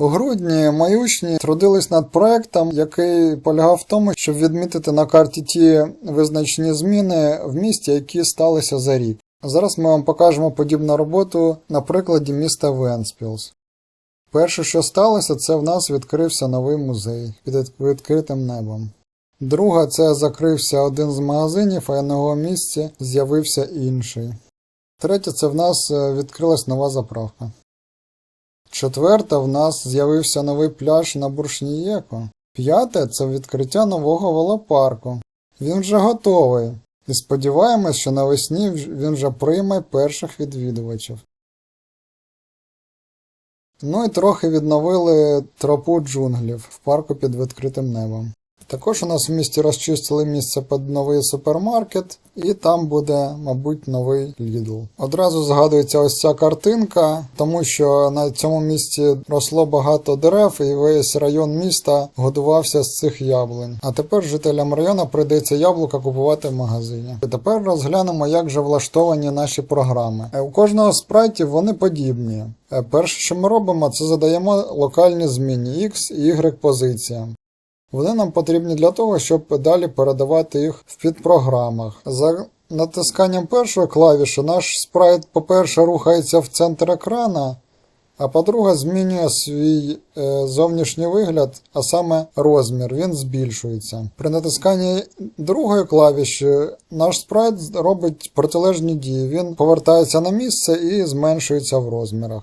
У грудні мої трудились над проектом, який полягав в тому, щоб відмітити на карті ті визначені зміни в місті, які сталися за рік. Зараз ми вам покажемо подібну роботу на прикладі міста Венспілс. Перше, що сталося, це в нас відкрився новий музей під відкритим небом. Друга, це закрився один з магазинів, а на його місці з'явився інший. Третє, це в нас е, відкрилась нова заправка. Четверте, в нас з'явився новий пляж на Буршнієко. П'яте це відкриття нового велопарку. Він вже готовий. І сподіваємось, що навесні він вже прийме перших відвідувачів. Ну і трохи відновили тропу джунглів в парку під відкритим небом. Також у нас в місті розчистили місце під новий супермаркет, і там буде, мабуть, новий Lidl. Одразу згадується ось ця картинка, тому що на цьому місці росло багато дерев, і весь район міста годувався з цих яблунь. А тепер жителям району прийдеться яблука купувати в магазині. І тепер розглянемо, як же влаштовані наші програми. Е, У кожного спрайтів вони подібні. Е, Перше, що ми робимо, це задаємо локальні зміни X і Y позиціям. Вони нам потрібні для того, щоб далі передавати їх в підпрограмах. За натисканням першої клавіші наш спрайт, по-перше, рухається в центр екрана, а по-друге, змінює свій е, зовнішній вигляд, а саме розмір, він збільшується. При натисканні другої клавіші наш спрайт робить протилежні дії. Він повертається на місце і зменшується в розмірах.